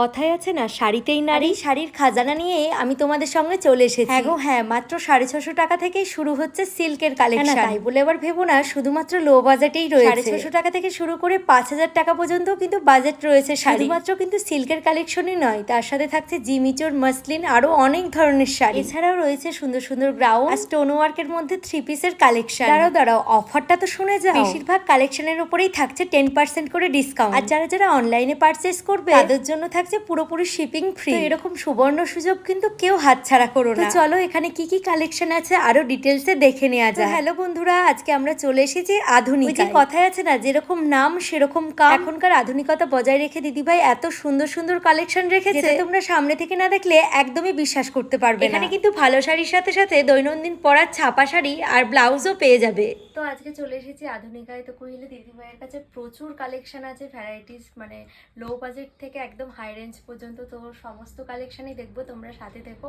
কথায় আছে না শাড়িতেই নারী। শাড়ির খাজানা নিয়ে আমি তোমাদের সঙ্গে চলে এসেছি। হ্যাঁ গো হ্যাঁ মাত্র সাড়ে ছশো টাকা থেকেই শুরু হচ্ছে সিল্কের কালেকশন তাই বলে এবার ভেবো না শুধুমাত্র লো বাজেটেই রয়েছে। সাড়ে ছশো টাকা থেকে শুরু করে পাঁচ হাজার টাকা পর্যন্ত কিন্তু বাজেট রয়েছে শাড়ি। মাত্র কিন্তু সিল্কের কালেকশনই নয় তার সাথে থাকছে জিমিচোর মাসলিন আরও অনেক ধরনের শাড়ি। এছাড়াও রয়েছে সুন্দর সুন্দর গ্রাউন্ড আর স্টোন ওয়ার্কের মধ্যে থ্রি পিসের কালেকশন দাঁড়াও দাঁড়াও অফারটা তো শুনে যাও। বেশিরভাগ কালেকশনের উপরেই থাকছে টেন পার্সেন্ট করে ডিসকাউন্ট আর যারা যারা অনলাইনে পারচেস করবে তাদের জন্য থাকছে পুরোপুরি শিপিং ফ্রি এরকম সুবর্ণ সুযোগ কিন্তু কেউ হাতছাড়া করো না। চলো এখানে কি কি কালেকশন আছে আরও ডিটেলসে দেখে নেওয়া যায় হ্যালো বন্ধুরা আজকে আমরা চলে এসেছি আধুনিক যে কথায় আছে না যেরকম নাম সেরকম কাম। এখনকার আধুনিকতা বজায় রেখে দিদিভাই এত সুন্দর সুন্দর কালেকশন রেখেছে। তোমরা সামনে থেকে না দেখলে একদমই বিশ্বাস করতে পারবে এখানে কিন্তু ভালো শাড়ির সাথে সাথে দৈনন্দিন পরার ছাপা শাড়ি আর ব্লাউজও পেয়ে যাবে। তো আজকে চলে এসেছি আধুনিকায়। তো কহিলে দিদিভাইয়ের কাছে প্রচুর কালেকশন আছে ভ্যারাইটিস মানে লো বাজেট থেকে একদম হাই রেঞ্জ পর্যন্ত তো সমস্ত কালেকশনই দেখব তোমরা সাথে দেখো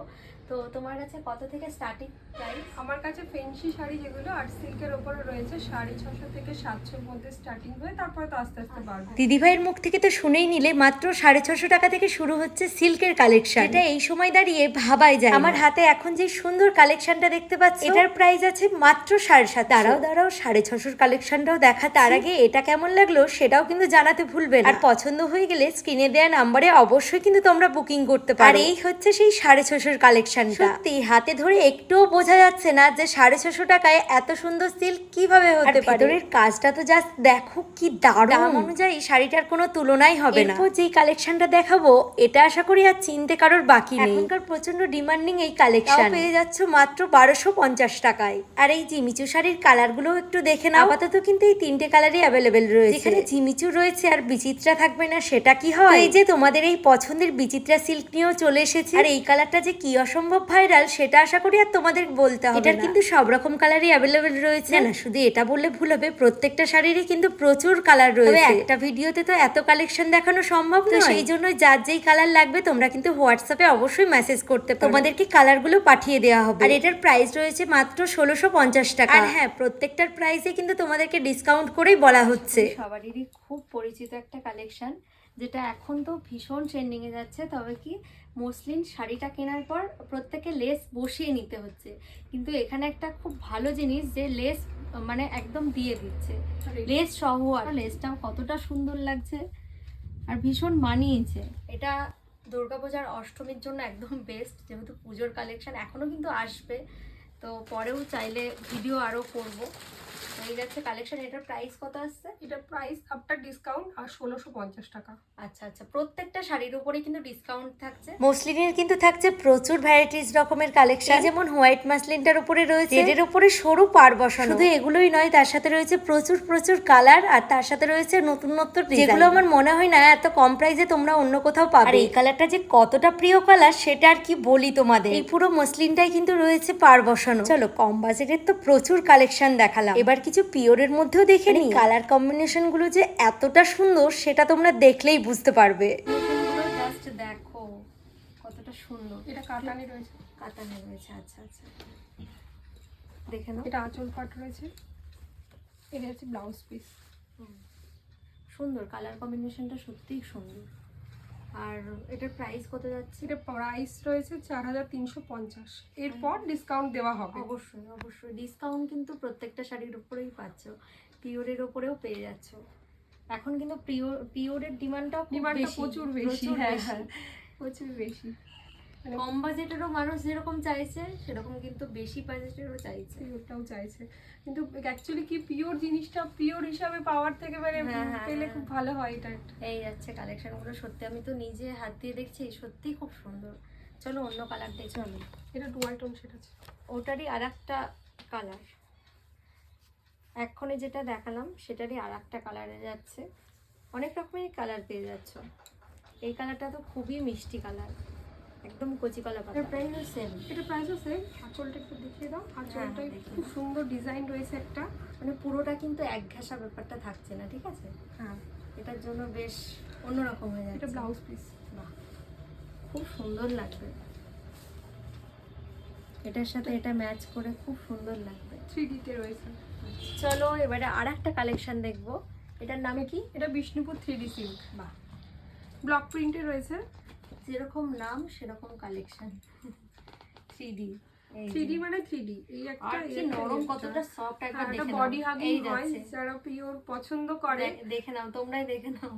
তো তোমার কাছে কত থেকে স্টার্টিং প্রাইস আমার কাছে ফেন্সি শাড়ি যেগুলো আর সিল্কের ওপরে রয়েছে সাড়ে ছশো থেকে সাতশোর মধ্যে স্টার্টিং হয়ে তারপর তো আস্তে আস্তে বাড়বে। দিদিভাইয়ের মুখ থেকে তো শুনেই নিলে মাত্র সাড়ে ছশো টাকা থেকে শুরু হচ্ছে সিল্কের কালেকশন এটা এই সময় দাঁড়িয়ে ভাবাই যায় আমার হাতে এখন যে সুন্দর কালেকশনটা দেখতে পাচ্ছি এটার প্রাইস আছে মাত্র সাড়ে সাত দাঁড়াও দাঁড়াও সাড়ে ছশোর কালেকশনটাও দেখা। তার আগে এটা কেমন লাগল সেটাও কিন্তু জানাতে ভুলবে না। আর পছন্দ হয়ে গেলে স্ক্রিনে দেওয়া নাম্বারে অবশ্যই কিন্তু তোমরা বুকিং করতে পারো। আর এই হচ্ছে সেই সাড়ে ছশোর কালেকশনটা সত্যি হাতে ধরে একটুও বোঝা যাচ্ছে না যে সাড়ে ছশো টাকায় এত সুন্দর সিল্ক কীভাবে হতে পারে। ভেতরের কাজটা তো জাস্ট দেখো কি দারুণ। দাম অনুযায়ী শাড়িটার কোনো তুলনাই হবে না। এরপর যেই কালেকশনটা দেখাবো এটা আশা করি আর চিনতে কারোর বাকি নেই। এখনকার প্রচণ্ড ডিমান্ডিং এই কালেকশন পেয়ে যাচ্ছ মাত্র বারোশো পঞ্চাশ টাকায়। আর এই জিমিচু শাড়ির কালারগুলো একটু দেখে নাও। আপাতত কিন্তু এই তিনটে কালারই অ্যাভেলেবেল রয়েছে। যেখানে জিমিচু রয়েছে আর বিচিত্রা থাকবে না সেটা কি হয়? এই যে তোমাদের এই পছন্দের বিচিত্রা সিল্ক নিয়েও চলে এসেছে। আর এই কালারটা যে কি অসম্ভব ভাইরাল সেটা আশা করি আর তোমাদের বলতে হবে এটার কিন্তু সব রকম কালারই অ্যাভেলেবেল রয়েছে। না শুধু এটা বললে ভুল হবে প্রত্যেকটা শাড়িরই কিন্তু প্রচুর কালার রয়েছে। একটা ভিডিওতে তো এত কালেকশন দেখানো সম্ভব নয়। সেই জন্য যার যেই কালার লাগবে তোমরা কিন্তু হোয়াটসঅ্যাপে অবশ্যই মেসেজ করতে তোমাদেরকে কালারগুলো পাঠিয়ে দেওয়া হবে? আর এটার প্রাইস রয়েছে মাত্র ষোলোশো পঞ্চাশ টাকা। আর হ্যাঁ প্রত্যেকটার প্রাইসে কিন্তু তোমাদেরকে ডিসকাউন্ট করেই বলা হচ্ছে। সবারই খুব পরিচিত একটা কালেকশন যেটা এখন তো ভীষণ ট্রেন্ডিংয়ে যাচ্ছে তবে কি মসলিন শাড়িটা কেনার পর প্রত্যেকে লেস বসিয়ে নিতে হচ্ছে। কিন্তু এখানে একটা খুব ভালো জিনিস যে লেস মানে একদম দিয়ে দিচ্ছে। লেস সহ আর লেসটাও কতটা সুন্দর লাগছে আর ভীষণ মানিয়েছে। এটা দুর্গাপূজার অষ্টমীর জন্য একদম বেস্ট যেহেতু পুজোর কালেকশন এখনও কিন্তু আসবে। তো পরেও চাইলে ভিডিও আরও করব। তো এই যাচ্ছে কালেকশন এটার প্রাইস কত আসছে? এটা প্রাইস আফটার ডিসকাউন্ট আর ষোলোশো পঞ্চাশ টাকা। আচ্ছা আচ্ছা। প্রত্যেকটা শাড়ির উপরে কিন্তু ডিসকাউন্ট থাকছে? মসলিনের কিন্তু থাকছে প্রচুর ভ্যারাইটিস রকমের কালেকশন যেমন হোয়াইট মাসলিনটার উপরে রয়েছে। এর উপরে সরু পার বসানো। শুধু এগুলোই নয় তার সাথে রয়েছে প্রচুর প্রচুর কালার আর তার সাথে রয়েছে নতুন নতুন যেগুলো আমার মনে হয় না এত কম প্রাইসে তোমরা অন্য কোথাও পাবে। আর এই কালারটা যে কতটা প্রিয় কালার সেটা আর কি বলি তোমাদের? এই পুরো মসলিনটাই কিন্তু রয়েছে পার বসানো। চলো কম বাজেটের তো প্রচুর কালেকশন দেখালাম। এবার কিছু পিওরের মধ্যেও দেখে নিই। কালার কম্বিনেশনগুলো যে এতটা সুন্দর সেটা তোমরা দেখলেই বুঝতে পারবে। জাস্ট দেখো কতটা সুন্দর। এটা কাতানি রয়েছে। কাতানে রয়েছে আচ্ছা আচ্ছা। দেখে নাও। এটা আঁচল পাট রয়েছে। এটা হচ্ছে ব্লাউজ পিস সুন্দর কালার কম্বিনেশনটা সত্যিই সুন্দর। আর এটার প্রাইস কত যাচ্ছে? এটা প্রাইস রয়েছে চার হাজার তিনশো পঞ্চাশ। এরপর ডিসকাউন্ট দেওয়া হবে। অবশ্যই অবশ্যই। ডিসকাউন্ট কিন্তু প্রত্যেকটা শাড়ির উপরেই পাচ্ছ। পিওরের উপরেও পেয়ে যাচ্ছ। এখন কিন্তু পিওর পিওরের ডিমান্ডটাও ডিমান্ডটা প্রচুর বেশি হ্যাঁ হ্যাঁ। প্রচুর বেশি। কম বাজেটেরও মানুষ যেরকম চাইছে সেরকম কিন্তু বেশি বাজেটেরও চাইছে। পিওরটাও চাইছে। কিন্তু অ্যাকচুয়ালি কি পিওর জিনিসটা পিওর হিসাবে পাওয়ার থেকে মানে হ্যাঁ, হ্যাঁ, পেলে হ্যাঁ। খুব ভালো হয় এটা এই যাচ্ছে কালেকশনগুলো সত্যি আমি তো নিজে হাত দিয়ে দেখছি সত্যি খুব সুন্দর। চলো অন্য কালার দেখি। আমি এটা ডুয়াল টোন সেট ওটারই আর একটা কালার এক্ষণে যেটা দেখালাম সেটারই আর একটা কালারে যাচ্ছে। অনেক রকমেরই কালার পেয়ে যাচ্ছ। এই কালারটা তো খুবই মিষ্টি কালার একদম কচি কলা পাতা। price সেম এটা প্রাইসও সেম আঁচলটা একটু দেখিয়ে দাও। আঁচলটাই দেখি। খুব সুন্দর ডিজাইন রয়েছে একটা। মানে পুরোটা কিন্তু এক ঘেঁষা ব্যাপারটা থাকছে না ঠিক আছে? হ্যাঁ। এটার জন্য বেশ অন্যরকম হয়ে যাচ্ছে। এটা ব্লাউজ পিস বাহ। খুব সুন্দর লাগবে। এটার সাথে এটা ম্যাচ করে খুব সুন্দর লাগবে। থ্রি ডিতে রয়েছে। চলো এবারে আর একটা কালেকশন দেখব। এটার নাম কি? এটা বিষ্ণুপুর থ্রি ডি সিল্ক বাহ। ব্লক প্রিন্টে রয়েছে। যেরকম নাম সেরকম collection three D three D মানে থ্রি ডি এই একটা কি নরম কতটা সফট হ্যাঁ, দেখে নাও। বডি হাগিং হয় যারা পিওর পছন্দ করে। দেখে নাও তোমরাই দেখে নাও।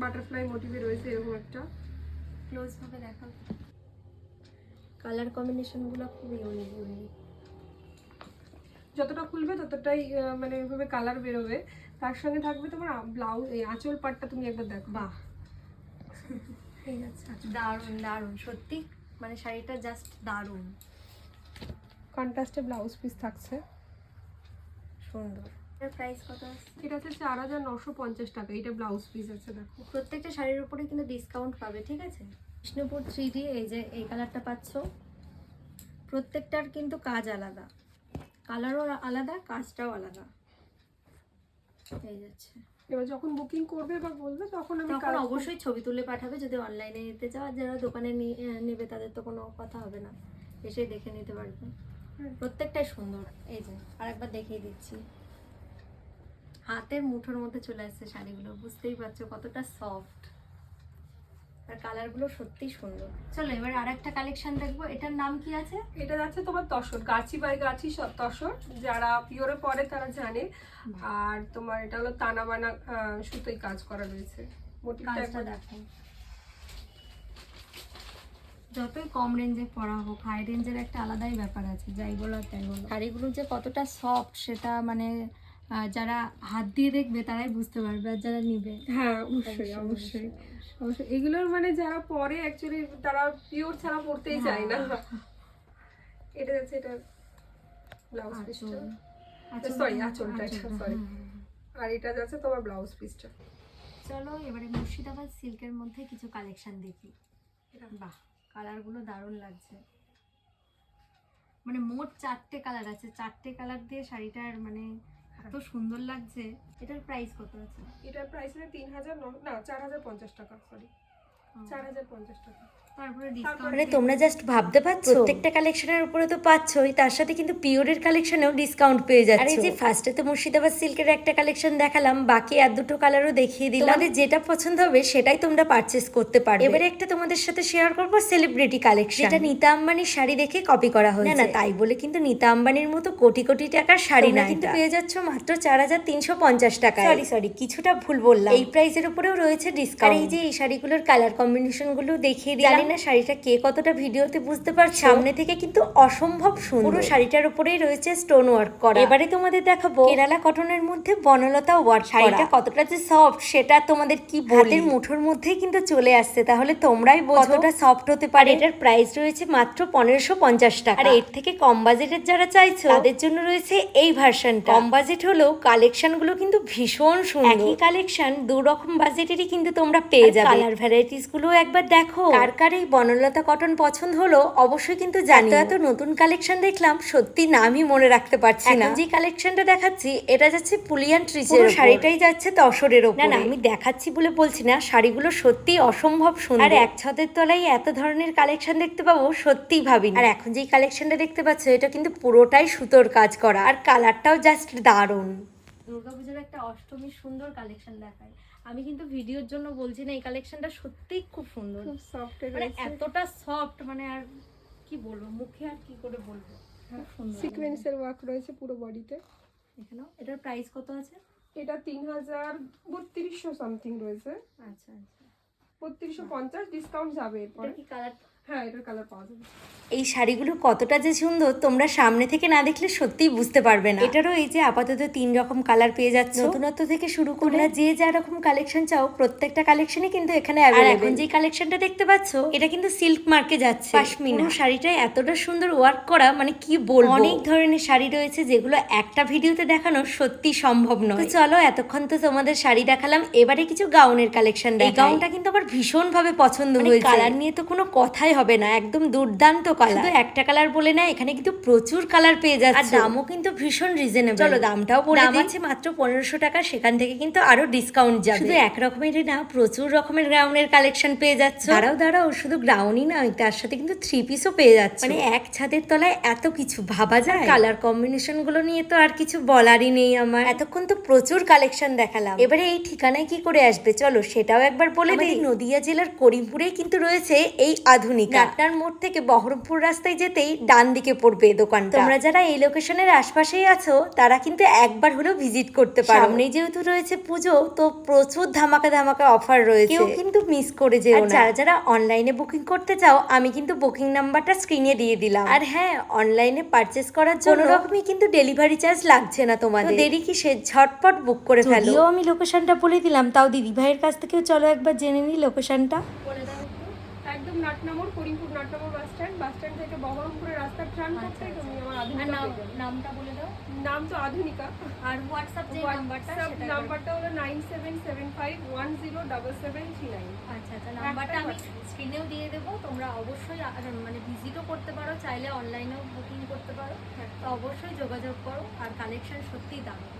বাটারফ্লাই মোটিভে রয়েছে এরকম একটা। ক্লোজ ভাবে দেখো। কালার কম্বিনেশনগুলো খুব ইউনিক ইউনিক যতটা খুলবে ততটাই মানে এভাবে কালার বেরোবে। তার সঙ্গে থাকবে তোমার ব্লাউজ এই আঁচল পাটটা তুমি একবার দেখো। বাহ। ঠিক আছে। দারুণ দারুণ সত্যি। মানে শাড়িটা জাস্ট দারুণ। কন্ট্রাস্টে ব্লাউজ পিস থাকছে। সুন্দর। এর প্রাইস কত আছে এটা হচ্ছে চার হাজার নশো পঞ্চাশ টাকা। এটা ব্লাউজ পিস আছে দেখো। প্রত্যেকটা শাড়ির উপরে কিন্তু ডিসকাউন্ট পাবে ঠিক আছে? বিষ্ণুপুর থ্রি ডি এই যে এই কালারটা পাচ্ছ। প্রত্যেকটার কিন্তু কাজ আলাদা। কালারও আলাদা কাজটাও আলাদা। এই যাচ্ছে। এবার যখন বুকিং করবে বা বলবে তখন আমি তখন অবশ্যই ছবি তুলে পাঠাবে যদি অনলাইনে নিতে চাও। আর যারা দোকানে নেবে তাদের তো কোনো কথা হবে না। এসে দেখে নিতে পারবে। প্রত্যেকটাই সুন্দর। এই যে আরেকবার দেখিয়ে দিচ্ছি। হাতের মুঠোর মধ্যে চলে আসছে শাড়িগুলো বুঝতেই পারছ কতটা সফট আর কালারগুলো সত্যি সুন্দর। চলো এবার আরেকটা কালেকশন দেখব। এটার নাম কি আছে? এটা যাচ্ছে তোমার তসর গাছি বাই গাছি তসর। যারা পিওরে পরে তারা জানে। আর তোমার এটা হলো তানা বানা সুতোয় কাজ করা রয়েছে। মোটিভটা দেখো। যতই কম রেঞ্জে পড়া হোক হাই রেঞ্জের একটা আলাদাই ব্যাপার আছে যাই বলো তাই বলো। শাড়িগুলো যে কতটা সফট সেটা মানে যারা হাত দিয়ে দেখবে তারাই বুঝতে পারবে আর যারা নিবে। হ্যাঁ অবশ্যই অবশ্যই অবশ্যই। এগুলোর মানে যারা পরে অ্যাকচুয়ালি তারা পিওর ছাড়া পড়তেই চায় না। এটা যাচ্ছে এটা ব্লাউজ পিসটা Sorry, আঁচলটা, এটা, sorry. আর এটা যাচ্ছে তোমার ব্লাউজ পিসটা চলো এবারে মুর্শিদাবাদ সিল্কের মধ্যে কিছু কালেকশন দেখি। বাহ কালারগুলো দারুণ লাগছে। মানে মোট চারটে কালার আছে। চারটে কালার দিয়ে শাড়িটার মানে এত সুন্দর লাগছে। এটার প্রাইস কত আছে? এটার প্রাইস না তিন হাজার ন- চার হাজার পঞ্চাশ টাকা সরি চার হাজার পঞ্চাশ টাকা। মানে তোমরা জাস্ট ভাবতে পারছ? প্রত্যেকটা কালেকশনের উপরে তো পাচ্ছই তার সাথে কিন্তু পিওরের কালেকশনেও ডিসকাউন্ট পেয়ে যাচ্ছে আর এই যে ফার্স্টে তো মুর্শিদাবাদ সিল্কের একটা কালেকশন দেখালাম বাকি আর দুটো কালারও দেখিয়ে দিলাম। তোমাদের যেটা পছন্দ হবে সেটাই তোমরা পারচেস করতে পারবে। এবারে একটা তোমাদের সাথে শেয়ার করব সেলিব্রিটি কালেকশন যেটা নিতা আম্বানির শাড়ি দেখে কপি করা হয়েছে না না তাই বলে কিন্তু নিতা আম্বানির মতো কোটি কোটি টাকার শাড়ি না কিন্তু পেয়ে যাচ্ছ মাত্র চার হাজার তিনশো পঞ্চাশ টাকা সরি সরি কিছুটা ভুল বললাম। এই প্রাইসের উপরেও রয়েছে ডিসকাউন্ট এই যে এই শাড়িগুলোর কালার কম্বিনেশনগুলো দেখিয়ে দিলাম জানি না শাড়িটা কে কতটা ভিডিওতে বুঝতে পারছ। সামনে থেকে কিন্তু অসম্ভব সুন্দর। পুরো শাড়িটার উপরেই রয়েছে স্টোন ওয়ার্ক করা। এবারে তোমাদের দেখাবো। কেরালা কটনের মধ্যে বনলতা ওয়ার্ক শাড়িটা কতটা যে সফট সেটা তোমাদের কি হাতের মুঠোর মধ্যেই কিন্তু চলে আসছে। তাহলে তোমরাই কতটা সফট হতে পারে। এটার প্রাইস রয়েছে মাত্র পনেরোশো পঞ্চাশ টাকা। আর এর থেকে কম বাজেটের যারা চাইছো তাদের জন্য রয়েছে এই ভার্সনটা কম বাজেট হলেও কালেকশনগুলো কিন্তু ভীষণ সুন্দর। একই কালেকশন দু রকম বাজেটেরই কিন্তু তোমরা পেয়ে যাবে। কালার ভ্যারাইটিসগুলো একবার দেখো। কার কার এই বনলতা কটন পছন্দ হলো অবশ্যই কিন্তু জানি। এত নতুন কালেকশন দেখলাম সত্যি নামই মনে রাখতে পারছি না। যে কালেকশনটা দেখাচ্ছি এটা যাচ্ছে পুলিয়ান ট্রিচের শাড়িটাই যাচ্ছে তসরের ওপর না না আমি দেখাচ্ছি বলে বলছি না শাড়িগুলো সত্যি অসম্ভব সুন্দর। আর এক ছাদের তলায় এত ধরনের কালেকশন দেখতে পাবো সত্যিই ভাবিনি। আর এখন যেই কালেকশনটা দেখতে পাচ্ছ এটা কিন্তু পুরোটাই সুতোর কাজ করা আর কালারটাও জাস্ট দারুণ। দুর্গাপুজোর একটা অষ্টমীর সুন্দর কালেকশন দেখায়। আমি কিন্তু ভিডিওর জন্য বলছি না এই কালেকশনটা সত্যিই খুব সুন্দর। খুব সফট মানে এতটা সফট মানে আর কি বলব মুখে আর কি করে বলব? খুব সুন্দর। সিকোয়েন্সের ওয়ার্ক রয়েছে পুরো বডিতে এখানেও? এটার প্রাইস কত আছে? এটা তিন হাজার বত্রিশশো সামথিং রয়েছে। আচ্ছা আচ্ছা। বত্রিশশো পঞ্চাশ ডিসকাউন্ট যাবে এরপর। এটা কি কালার হ্যাঁ এটার কালার পাওয়া যাবে। এই শাড়িগুলো কতটা যে সুন্দর তোমরা সামনে থেকে না দেখলে সত্যিই বুঝতে পারবে না। এটারও এই যে আপাতত তিন রকম কালার পেয়ে যাচ্ছে। নতুনত্ব থেকে শুরু করে যে যা রকম কালেকশন চাও প্রত্যেকটা কালেকশনই কিন্তু এখানে আর এখন যে কালেকশনটা দেখতে পাচ্ছ এটা কিন্তু সিল্ক মার্কে যাচ্ছে। পাশমিনা শাড়িটা এতটা সুন্দর ওয়ার্ক করা মানে কি বলব? অনেক ধরনের শাড়ি রয়েছে যেগুলো একটা ভিডিওতে দেখানো সত্যি সম্ভব নয়। তো চলো এতক্ষণ তো তোমাদের শাড়ি দেখালাম। এবারে কিছু গাউনের কালেকশন দেখাই। গাউনটা কিন্তু আমার ভীষণ ভাবে পছন্দ হয়েছে। কালার নিয়ে তো কোনো কথাই বললেই হবে না একদম দুর্দান্ত কালার শুধু একটা কালার বলে না এখানে কিন্তু প্রচুর কালার পেয়ে যাচ্ছে। আর দামও কিন্তু ভীষণ রিজনেবল চলো দামটাও বলে দাম আছে মাত্র পনেরোশো টাকা সেখান থেকে কিন্তু আরও ডিসকাউন্ট যাবে। শুধু এক রকমেরই না প্রচুর রকমের গ্রাউন্ডের কালেকশন পেয়ে যাচ্ছে। দাঁড়াও দাঁড়াও শুধু গ্রাউন্ডই নয় তার সাথে কিন্তু থ্রি পিসও পেয়ে যাচ্ছে। মানে এক ছাদের তলায় এত কিছু ভাবা যায়? কালার কম্বিনেশনগুলো নিয়ে তো আর কিছু বলারই নেই আমার। এতক্ষণ তো প্রচুর কালেকশন দেখালাম। এবারে এই ঠিকানায় কি করে আসবে? চলো সেটাও একবার বলে দিই। নদিয়া জেলার করিমপুরেই কিন্তু রয়েছে এই আধুনিক আপনার মোড় থেকে বহরমপুর রাস্তায় যেতেই ডান দিকে পড়বে দোকানটা। তোমরা যারা এই লোকেশনের আশপাশেই আছো তারা কিন্তু একবার হলেও ভিজিট করতে পারো। সামনেই যেহেতু রয়েছে পুজো তো প্রচুর ধামাকা ধামাকা অফার রয়েছে। কেউ কিন্তু মিস করে যেও না। যারা যারা অনলাইনে বুকিং করতে চাও আমি কিন্তু বুকিং নাম্বারটা স্ক্রিনে দিয়ে দিলাম। আর হ্যাঁ অনলাইনে পারচেস করার জন্য রকমই কিন্তু ডেলিভারি চার্জ লাগছে না তোমাদের। দেরি কি সে ঝটপট বুক করে ফেলো। আমি লোকেশনটা বলে দিলাম তাও দিদি ভাইয়ের কাছ থেকেও চলো একবার জেনে নিই লোকেশনটা রাস্তার তুমি আমার আধুনিকা নামটা বলে দাও। নাম তো আধুনিকা। আর হোয়াটসঅ্যাপ যে নাম্বারটা সেটা নাম্বারটা হলো nine seven seven five one zero double seven three nine আচ্ছা আচ্ছা নাম্বারটা আমি। স্ক্রিনেও দিয়ে দেবো। তোমরা অবশ্যই মানে ভিজিটও করতে পারো চাইলে অনলাইনেও বুকিং করতে পারো। তো অবশ্যই যোগাযোগ করো আর কালেকশন সত্যিই দারুণ।